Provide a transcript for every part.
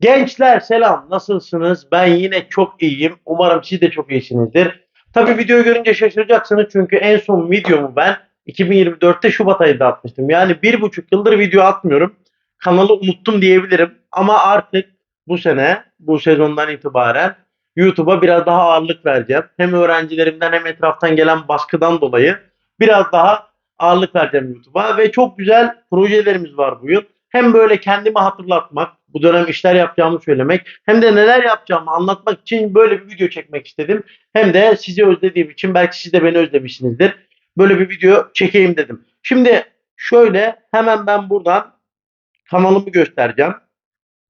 Gençler selam nasılsınız? Ben yine çok iyiyim. Umarım siz de çok iyisinizdir. Tabii videoyu görünce şaşıracaksınız çünkü en son videomu ben 2024'te Şubat ayında atmıştım. Yani bir buçuk yıldır video atmıyorum. Kanalı unuttum diyebilirim. Ama artık bu sene, bu sezondan itibaren YouTube'a biraz daha ağırlık vereceğim. Hem öğrencilerimden hem etraftan gelen baskıdan dolayı biraz daha ağırlık vereceğim YouTube'a. Ve çok güzel projelerimiz var bu yıl. Hem böyle kendimi hatırlatmak, bu dönem işler yapacağımı söylemek, hem de neler yapacağımı anlatmak için böyle bir video çekmek istedim. Hem de sizi özlediğim için belki siz de beni özlemişsinizdir. Böyle bir video çekeyim dedim. Şimdi şöyle hemen ben buradan kanalımı göstereceğim.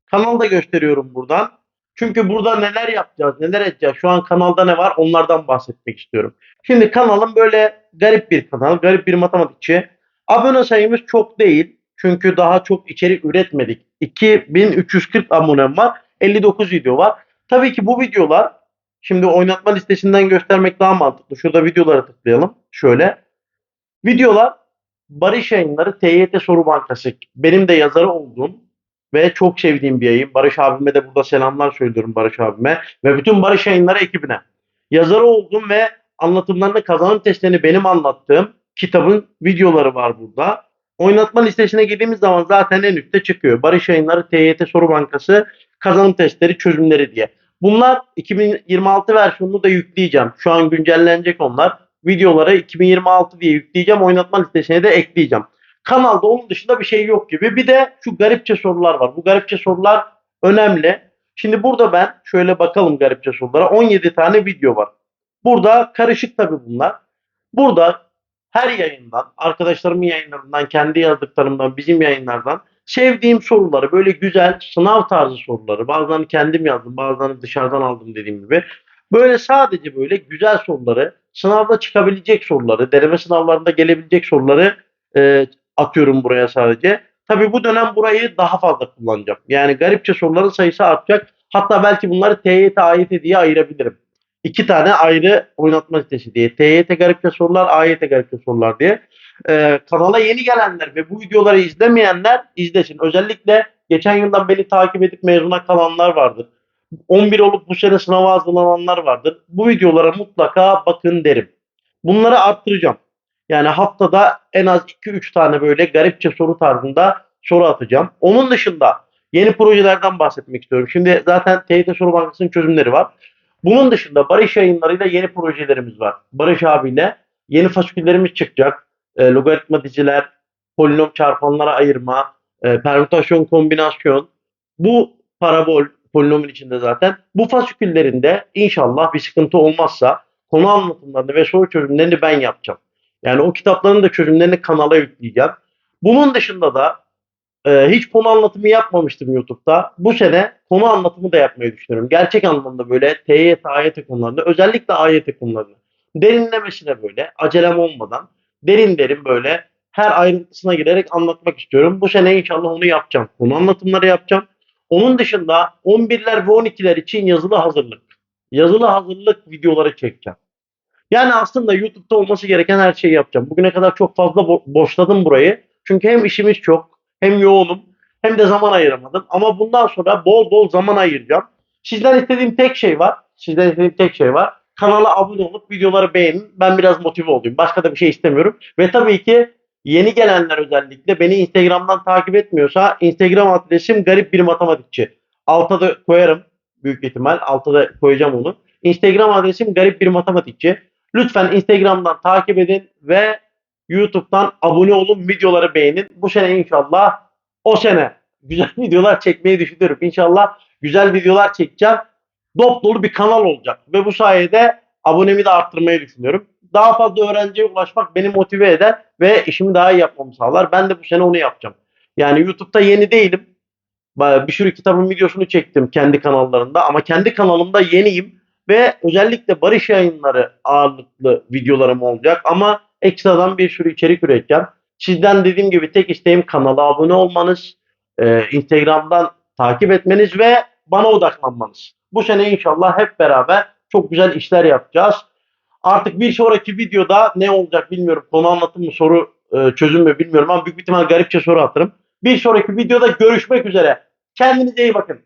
Kanalı da gösteriyorum buradan. Çünkü burada neler yapacağız, neler edeceğiz, şu an kanalda ne var onlardan bahsetmek istiyorum. Şimdi kanalım böyle garip bir kanal, garip bir matematikçi. Abone sayımız çok değil. Çünkü daha çok içerik üretmedik. 2340 abonem var. 59 video var. Tabii ki bu videolar şimdi oynatma listesinden göstermek daha mantıklı. Şurada videolara tıklayalım. Şöyle. Videolar Barış Yayınları TYT Soru Bankası. Benim de yazarı olduğum ve çok sevdiğim bir yayın. Barış abime de burada selamlar söylüyorum Barış abime ve bütün Barış Yayınları ekibine. Yazarı olduğum ve anlatımlarını kazanım testlerini benim anlattığım kitabın videoları var burada. Oynatma listesine girdiğimiz zaman zaten en üstte çıkıyor. Barış Yayınları TYT Soru Bankası kazanım testleri çözümleri diye. Bunlar 2026 versiyonunu da yükleyeceğim. Şu an güncellenecek onlar. Videoları 2026 diye yükleyeceğim. Oynatma listesine de ekleyeceğim. Kanalda onun dışında bir şey yok gibi. Bir de şu garipçe sorular var. Bu garipçe sorular önemli. Şimdi burada ben şöyle bakalım garipçe sorulara. 17 tane video var. Burada karışık tabii bunlar. Burada her yayından, arkadaşlarımın yayınlarından, kendi yazdıklarımdan, bizim yayınlardan sevdiğim soruları, böyle güzel sınav tarzı soruları, bazılarını kendim yazdım, bazılarını dışarıdan aldım dediğim gibi. Böyle sadece böyle güzel soruları, sınavda çıkabilecek soruları, deneme sınavlarında gelebilecek soruları e, atıyorum buraya sadece. Tabii bu dönem burayı daha fazla kullanacağım. Yani garipçe soruların sayısı artacak. Hatta belki bunları TYT, AYT diye ayırabilirim iki tane ayrı oynatma listesi diye. TYT garipçe sorular, AYT garipçe sorular diye. Ee, kanala yeni gelenler ve bu videoları izlemeyenler izlesin. Özellikle geçen yıldan beni takip edip mezuna kalanlar vardır. 11 olup bu sene sınava hazırlananlar vardır. Bu videolara mutlaka bakın derim. Bunları arttıracağım. Yani haftada en az 2-3 tane böyle garipçe soru tarzında soru atacağım. Onun dışında yeni projelerden bahsetmek istiyorum. Şimdi zaten TYT Soru Bankası'nın çözümleri var. Bunun dışında Barış yayınlarıyla yeni projelerimiz var. Barış abiyle yeni fasiküllerimiz çıkacak. E, logaritma diziler, polinom çarpanlara ayırma, e, permütasyon kombinasyon. Bu parabol polinomun içinde zaten. Bu fasiküllerinde inşallah bir sıkıntı olmazsa konu anlatımlarını ve soru çözümlerini ben yapacağım. Yani o kitapların da çözümlerini kanala yükleyeceğim. Bunun dışında da e, hiç konu anlatımı yapmamıştım YouTube'da. Bu sene konu anlatımı da yapmayı düşünüyorum. Gerçek anlamda böyle TYT, AYT konularında özellikle AYT konularını derinlemesine böyle acelem olmadan derin derin böyle her ayrıntısına girerek anlatmak istiyorum. Bu sene inşallah onu yapacağım. Konu anlatımları yapacağım. Onun dışında 11'ler ve 12'ler için yazılı hazırlık. Yazılı hazırlık videoları çekeceğim. Yani aslında YouTube'da olması gereken her şeyi yapacağım. Bugüne kadar çok fazla bo- boşladım burayı. Çünkü hem işimiz çok, hem yoğunum, hem de zaman ayıramadım. Ama bundan sonra bol bol zaman ayıracağım. Sizden istediğim tek şey var. Sizden istediğim tek şey var. Kanala abone olup videoları beğenin. Ben biraz motive olayım. Başka da bir şey istemiyorum. Ve tabii ki yeni gelenler özellikle beni Instagram'dan takip etmiyorsa Instagram adresim garip bir matematikçi. Alta da koyarım büyük ihtimal. Alta da koyacağım onu. Instagram adresim garip bir matematikçi. Lütfen Instagram'dan takip edin ve YouTube'dan abone olun, videoları beğenin. Bu sene inşallah o sene güzel videolar çekmeyi düşünüyorum. İnşallah güzel videolar çekeceğim. Dop dolu bir kanal olacak ve bu sayede abonemi de arttırmayı düşünüyorum. Daha fazla öğrenciye ulaşmak beni motive eder ve işimi daha iyi yapmamı sağlar. Ben de bu sene onu yapacağım. Yani YouTube'da yeni değilim. Bir sürü kitabın videosunu çektim kendi kanallarında ama kendi kanalımda yeniyim ve özellikle Barış Yayınları ağırlıklı videolarım olacak ama ekstradan bir sürü içerik üreteceğim. Sizden dediğim gibi tek isteğim kanala abone olmanız, e, Instagram'dan takip etmeniz ve bana odaklanmanız. Bu sene inşallah hep beraber çok güzel işler yapacağız. Artık bir sonraki videoda ne olacak bilmiyorum. Konu anlatım mı, soru e, çözüm mü bilmiyorum ama büyük ihtimal garipçe soru atarım. Bir sonraki videoda görüşmek üzere. Kendinize iyi bakın.